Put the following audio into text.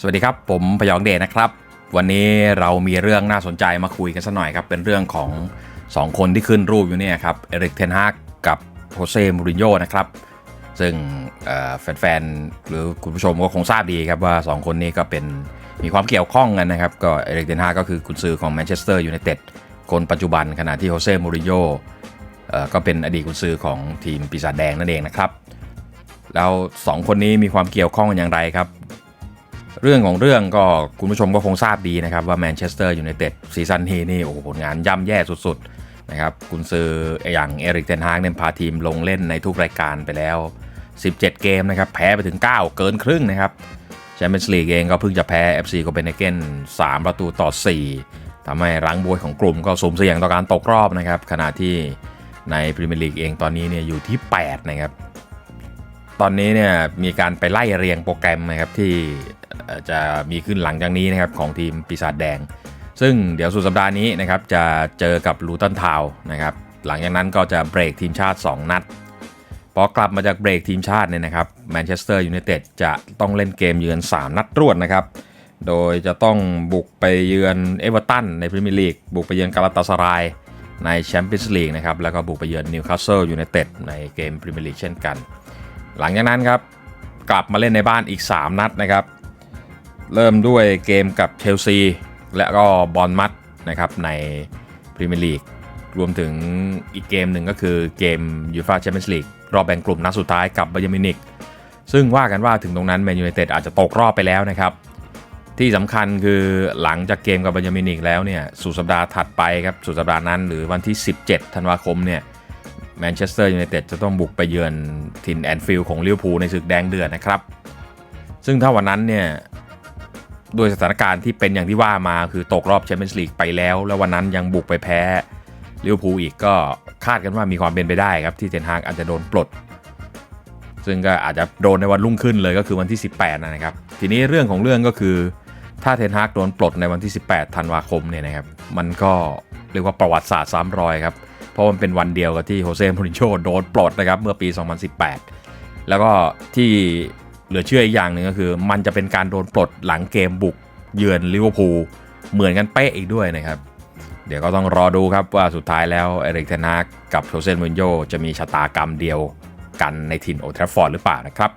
สวัสดีครับ ผมพยองเดชนะครับ วันนี้เรามีเรื่องน่าสนใจมาคุยกันสักหน่อยครับ เป็นเรื่องของ 2 คนที่ขึ้นรูปอยู่เนี่ยครับ เอริกเทนฮากกับโฮเซ่มูรินโญ่นะครับ ซึ่งแฟนๆ หรือคุณผู้ชมก็คงทราบดีครับว่า 2 คนนี้ก็เป็นมีความเกี่ยวข้องกันนะครับ ก็เอริกเทนฮากก็คือกุนซือของแมนเชสเตอร์ยูไนเต็ดคนปัจจุบันขณะที่โฮเซ่มูรินโญ่ก็เป็นอดีตกุนซือของทีมปีศาจแดงนั่นเองนะครับ แล้ว 2 คนนี้มีความเกี่ยวข้องกันอย่างไรครับ เรื่องของเรื่องก็คุณผู้ชมก็คงทราบดีนะครับว่าแมนเชสเตอร์อยูไนเต็ดซีซั่นนี้นี่โอ้โหผลงานย่ำแย่สุดๆนะครับคุณซื้ออย่างเอริกเทนฮากเนี่ยพาทีมลงเล่นในทุกรายการไปแล้ว 17 เกมนะครับแพ้ไปถึง 9 เกินครึ่งนะครับแชมเปี้ยนส์ลีกเองก็เพิ่งจะแพ้ FC โคเปนเฮเกน3 ประตูต่อ 4ทำให้รังบวยของกลุ่มก็สุ่มเสี่ยงต่อการตกรอบนะครับขณะที่ในพรีเมียร์ลีกเองตอนนี้เนี่ยอยู่ที่ 8 นะครับ ตอนนี้เนี่ยมีการไปไล่เรียงโปรแกรมนะครับที่จะมีขึ้นหลังจากนี้นะครับของทีมปีศาจแดง ซึ่งเดี๋ยวสุดสัปดาห์นี้นะครับจะเจอกับลูตันทาวนะครับหลังจากนั้นก็จะเบรกทีมชาติ 2 นัดพอกลับมาจากเบรกทีมชาติเนี่ยนะครับแมนเชสเตอร์ยูไนเต็ดจะต้องเล่นเกมเยือน 3 นัดรวดนะครับโดยจะต้องบุกไปเยือนเอเวอร์ตันในพรีเมียร์ลีกบุกไปเยือนกาลาตาสารายในแชมเปี้ยนส์ลีกนะครับแล้วก็บุกไปเยือนนิวคาสเซิลยูไนเต็ดในเกมพรีเมียร์ลีกเช่นกัน หลังจากนั้นครับกลับมาเล่นในบ้านอีก 3 นัดนะครับ เริ่มด้วยเกมกับเชลซีและก็บอลมัดนะครับในพรีเมียร์ลีกรวมถึงอีกเกมหนึ่งก็คือเกมยูฟาแชมเปี้ยนส์ลีกรอบแบ่งกลุ่มนัดสุดท้ายกับบาเยร์มินิกซึ่งว่ากันว่าถึงตรงนั้นแมนยูไนเต็ดอาจจะตกรอบไปแล้วนะครับ ที่สำคัญคือหลังจากเกมกับบาเยร์มินิกแล้วเนี่ยสุดสัปดาห์ถัดไปครับสุดสัปดาห์นั้นหรือวันที่ 17 ธันวาคมเนี่ย แมนเชสเตอร์ยูไนเต็ดจะต้องบุกไปเยือนทินแอนฟิลด์ของลิเวอร์พูลในศึกแดงเดือดนะครับ ซึ่งถ้าวันนั้นเนี่ยโดยสถานการณ์ที่เป็นอย่างที่ว่ามาคือตกรอบแชมเปี้ยนส์ลีกไปแล้ว แล้ววันนั้นยังบุกไปแพ้ลิเวอร์พูลอีกก็คาดกันว่ามีความเป็นไปได้ครับที่เทนฮากอาจจะโดนปลด ซึ่งก็อาจจะโดนในวันรุ่งขึ้นเลยก็คือวันที่ 18 นะครับ ทีนี้เรื่องของเรื่องก็คือ ถ้าเทนฮากโดนปลดในวันที่ 18 ธันวาคมเนี่ยนะครับ มันก็เรียกว่าประวัติศาสตร์ซ้ำรอยครับเราะมันเป็นวันเดียวกับที่โฮเซ่มูรินโญ่โดนปลดนะครับเมื่อปี 2018 แล้วก็ที่เหลือเชื่ออีกอย่างหนึ่งก็คือ มันจะเป็นการโดนปลดหลังเกมบุกเยือนลิเวอร์พูลเหมือนกันเป๊ะอีกด้วยนะครับ เดี๋ยวก็ต้องรอดูครับว่าสุดท้ายแล้วเอริกเทนากกับโฮเซ่มูรินโญ่จะมีชะตากรรมเดียวกันในถิ่นโอทรฟฟอร์ดหรือเปล่านะครับ